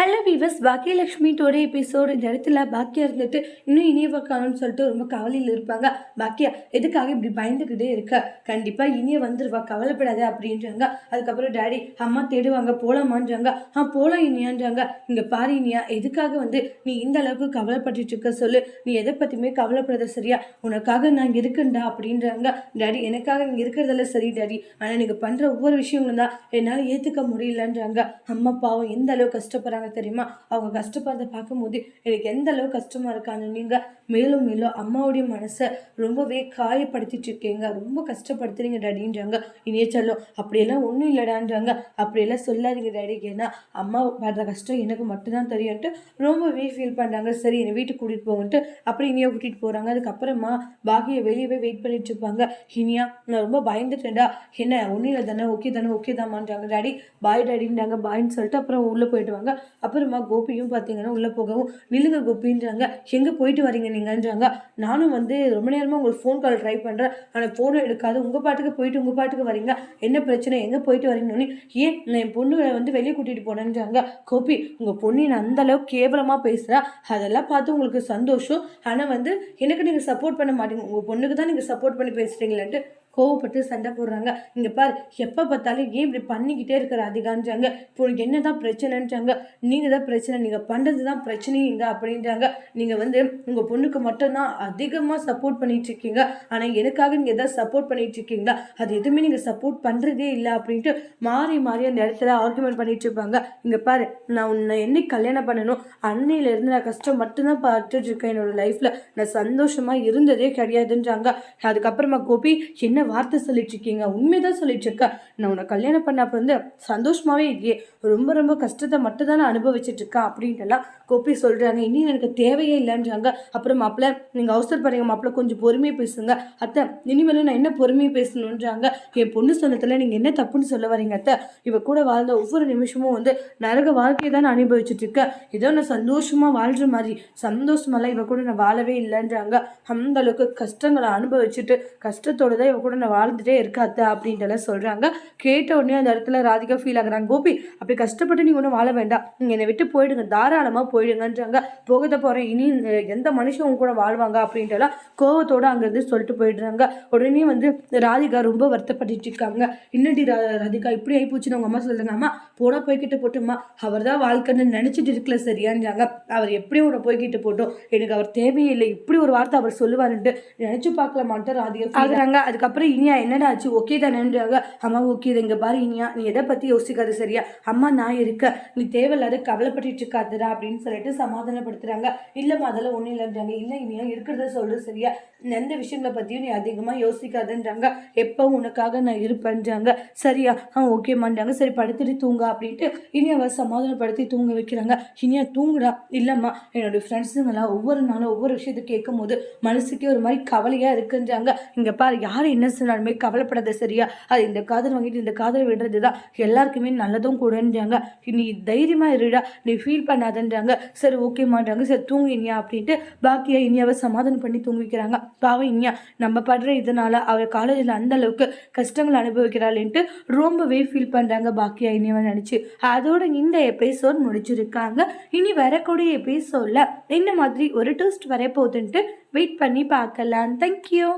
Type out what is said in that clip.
Hello viewers பாக்கியலட்சுமியோட episode இந்த இடத்துல பாக்கியா இருந்துட்டு இன்னும் இனியவ காணும்னு சொல்லிட்டு ரொம்ப கவலையில் இருப்பாங்க. பாக்கியா எதுக்காக இப்படி பயந்துக்கிட்டே இருக்க? கண்டிப்பாக இனிய வந்துருவா கவலைப்படாத அப்படின்றாங்க. அதுக்கப்புறம் டேடி அம்மா தேடுவாங்க போகலாமான்றாங்க ஆ போகலாம் இனியான்றாங்க. இங்கே பாரு இனியா எதுக்காக வந்து நீ இந்த அளவுக்கு கவலைப்பட்டுட்டு இருக்க சொல்லு. நீ எதை பற்றியுமே கவலைப்படாத சரியா? உனக்காக நான் இருக்கேன்டா அப்படின்றாங்க. டேடி எனக்காக நீங்கள் இருக்கிறதெல்லாம் சரி டேடி ஆனால் நீங்கள் பண்ணுற ஒவ்வொரு விஷயங்களும் தான் என்னால் ஏற்றுக்க முடியலன்றாங்க. அம்மா பாவம் எந்த அளவு கஷ்டப்படுறாங்க தெரியுமா? அவங்க கஷ்டப்படுறத பார்க்கும்போது எனக்கு எந்த அளவு கஷ்டமாக இருக்கான்னு நீங்கள் மேலும் மேலும் அம்மாவுடைய மனசை ரொம்பவே காயப்படுத்திட்டு இருக்கீங்க. ரொம்ப கஷ்டப்படுத்துறீங்க டேடின்றாங்க. இனிய சொல்லும். அப்படியெல்லாம் ஒன்றும் இல்லைடான்றாங்க. அப்படியெல்லாம் சொல்லாதீங்க டேடி. ஏன்னா அம்மா படுற கஷ்டம் எனக்கு மட்டும்தான் தெரியும்ட்டு ரொம்பவே ஃபீல் பண்ணுறாங்க சரி என்னை வீட்டுக்கு கூட்டிகிட்டு போங்கன்ட்டு அப்படி இனியா கூட்டிகிட்டு போகிறாங்க அதுக்கப்புறமா பாகியை வெளியவே வெயிட் பண்ணிட்டு இருப்பாங்க. இனியா நான் ரொம்ப பயந்துட்டேன்டா. என்ன ஒன்றும் இல்லை தானே. ஓகே தானே ஓகே தான்மான்றாங்க. Daddy bye டாடின்றாங்க. பாய்ன்னு சொல்லிட்டு அப்புறம் உள்ளே போயிடுவாங்க. அப்புறமா கோபியும் பார்த்தீங்கன்னா உள்ளே போகவும் நில்லுங்க கோபின்றாங்க. எங்கே போயிட்டு வரீங்க நீங்கன்றாங்க. நானும் வந்து ரொம்ப நேரமாக உங்களுக்கு ஃபோன் கால் ட்ரை பண்ணுறேன் ஆனால் ஃபோனை எடுக்காது. உங்கள் பாட்டுக்கு போயிட்டு உங்கள் பாட்டுக்கு வரீங்க. என்ன பிரச்சனை? எங்கே போயிட்டு வரீங்கன்னு. ஏன்? நான் என் பொண்ணு வந்து வெளியே கூட்டிகிட்டு போனேன்றாங்க. கோபி உங்கள் பொண்ணு நான் அந்த அளவுக்கு கேவலமாக பேசுகிறேன் அதெல்லாம் பார்த்து உங்களுக்கு சந்தோஷம். ஆனால் வந்து எனக்கு நீங்கள் சப்போர்ட் பண்ண மாட்டீங்க. உங்கள் பொண்ணுக்கு தான் நீங்கள் சப்போர்ட் பண்ணி பேசுகிறீங்களான்ட்டு கோவப்பட்டு சண்டை போடுறாங்க. இங்கே பாரு எப்போ பார்த்தாலும் ஏன் இப்படி பண்ணிக்கிட்டே இருக்கிற அதிகான்றாங்க இப்போ உனக்கு என்ன தான் பிரச்சனைன்றாங்க. நீங்கள் தான் பிரச்சனை நீங்கள் பண்ணுறது தான் பிரச்சனைங்க அப்படின்றாங்க. நீங்கள் வந்து உங்கள் பொண்ணுக்கு மட்டும்தான் அதிகமாக சப்போர்ட் பண்ணிட்டு இருக்கீங்க ஆனால் எனக்காக நீங்கள் எதாவது சப்போர்ட் பண்ணிட்டு இருக்கீங்களா அது எதுவுமே நீங்கள் சப்போர்ட் பண்ணுறதே இல்லை அப்படின்ட்டு மாறி மாறி அந்த இடத்துல ஆர்குமெண்ட் பண்ணிட்டு இருப்பாங்க. இங்கே பாரு நான் உன்னை என்னைக்கு கல்யாணம் பண்ணணும் அன்னையிலேருந்து நான் கஷ்டம் மட்டும்தான் பார்த்துட்டு இருக்கேன் என்னோட லைஃப்பில் நான் சந்தோஷமாக இருந்ததே கிடையாதுன்றாங்க. அதுக்கப்புறமா கோபி என்ன வார்த்தை சொல்லிட்டு இருக்கீங்க உண்மைதான் சொல்லிட்டு இருக்க நான் உன்னை கல்யாணம் பண்ண அப்ப வந்து சந்தோஷமாவே இல்லையே. ரொம்ப ரொம்ப கஷ்டத்தை மட்டும் தான் நான் அனுபவிச்சுட்டு இருக்கேன் அப்படின்ட்டுலாம் கோபி சொல்றாங்க. இனி எனக்கு தேவையே இல்லைன்றாங்க. அப்புறம் மாப்பிள்ள நீங்க அவசரப்படுறீங்க மாப்பிள்ள கொஞ்சம் பொறுமையை பேசுங்க. அத்தை இனிமேலும் நான் என்ன பொறுமையை பேசணுன்றாங்க? என் பொண்ணு சொன்னதுல நீங்க என்ன தப்புன்னு சொல்ல வரீங்க அத்தை? இவ கூட வாழ்ந்த ஒவ்வொரு நிமிஷமும் வந்து நரக வாழ்க்கையை தான் நான் அனுபவிச்சுட்டு இருக்கேன் ஏதோ நான் சந்தோஷமா வாழ்ற மாதிரி. சந்தோஷமெல்லாம் இவ கூட நான் வாழவே இல்லைன்றாங்க. அந்த அளவுக்கு கஷ்டங்களை அனுபவிச்சுட்டு கஷ்டத்தோட தான் இவ கூட நான் வாழ்ந்துட்டே இருக்காத்த அப்படின்ட்டுலாம் சொல்கிறாங்க கேட்ட உடனே அந்த இடத்துல ராதிகா ஃபீல் ஆகுறாங்க. கோபி அப்படி கஷ்டப்பட்டு நீங்கள் ஒன்றும் வாழ வேண்டாம். நீங்கள் என்னை விட்டு போயிடுங்க. தாராளமாக போயிடுங்கன்றாங்க. போகத போகிறேன் இனி எந்த மனுஷன் உங்க கூட வாழ்வாங்க அப்படின்ட்டுலாம் கோவத்தோடு அங்கேருந்து சொல்லிட்டு போயிடுறாங்க. உடனே வந்து ராதிகா ரொம்ப வருத்தப்பட்டுட்டு இருக்காங்க. இன்னடி ரா ராதிகா இப்படி ஆகி போச்சுன்னு அவங்க அம்மா சொல்கிறாங்க அம்மா போனால் போய்கிட்டு போட்டுமா அவர் தான் வாழ்க்கைன்னு நினச்சிட்டு இருக்கல சரியான்றாங்க. அவர் எப்படி உன்னை போய்கிட்டு போட்டோம். எனக்கு அவர் தேவையே இல்லை. இப்படி ஒரு வார்த்தை அவர் சொல்லுவாருன்ட்டு நினச்சி பார்க்கலாமான்ட்டு ராதிகா ஆகுறாங்க. அதுக்கப்புறம் இனியா என்னடா ஆச்சு? ஓகே தானேன்றாங்க. அம்மா ஓகே இங்கே பாரு இனியா நீ எதை பற்றி யோசிக்காது சரியா? அம்மா நான் இருக்க. நீ தேவையில்லாத கவலைப்பட்டுட்டு இருக்காதுடா அப்படின்னு சொல்லிட்டு சமாதானப்படுத்துறாங்க. இல்லைம்மா அதெல்லாம் ஒன்றும் இல்லைன்றாங்க. இல்லை இனியா இருக்கிறத சொல்லு சரியா? எந்த விஷயங்களை பற்றியும் நீ அதிகமாக யோசிக்காதுன்றாங்க. எப்போ உனக்காக நான் இருப்பேன்றாங்க. சரியா? ஆ ஓகேம்மான்றாங்க சரி படுத்துட்டு தூங்க அப்படின்ட்டு இனியாவை சமாதானப்படுத்தி தூங்க வைக்கிறாங்க. இனியா தூங்குடா. இல்லைம்மா என்னுடைய ஃப்ரெண்ட்ஸுங்களாம் ஒவ்வொரு நாளும் ஒவ்வொரு விஷயத்தை கேட்கும் போது மனசுக்கே ஒரு மாதிரி கவலையாக இருக்குன்றாங்க. இங்கே பாரு யார் என்ன மனசுனாலுமே கவலைப்படாத சரியா? அது இந்த காதல் வாங்கிட்டு இந்த காதல் விடுறது தான் எல்லாருக்குமே நல்லதும் கூடன்றாங்க. நீ தைரியமாக இருடா. நீ ஃபீல் பண்ணாதன்றாங்க. சரி ஓகேமான்றாங்க சரி தூங்கு இனியா அப்படின்ட்டு பாக்கியா இனியாவை சமாதானம் பண்ணி தூங்க வைக்கிறாங்க. பாவம் இனியா நம்ம படுற இதனால அவள் காலேஜில் அந்த அளவுக்கு கஷ்டங்கள் அனுபவிக்கிறாள்ன்ட்டு ரொம்பவே ஃபீல் பண்ணுறாங்க பாக்கியா இனியாவை நினச்சி. அதோட இந்த எபிசோட் முடிச்சிருக்காங்க. இனி வரக்கூடிய எபிசோடில் இந்த மாதிரி ஒரு டூஸ்ட் வரப்போகுதுன்ட்டு வெயிட் பண்ணி பார்க்கலாம். தேங்க்யூ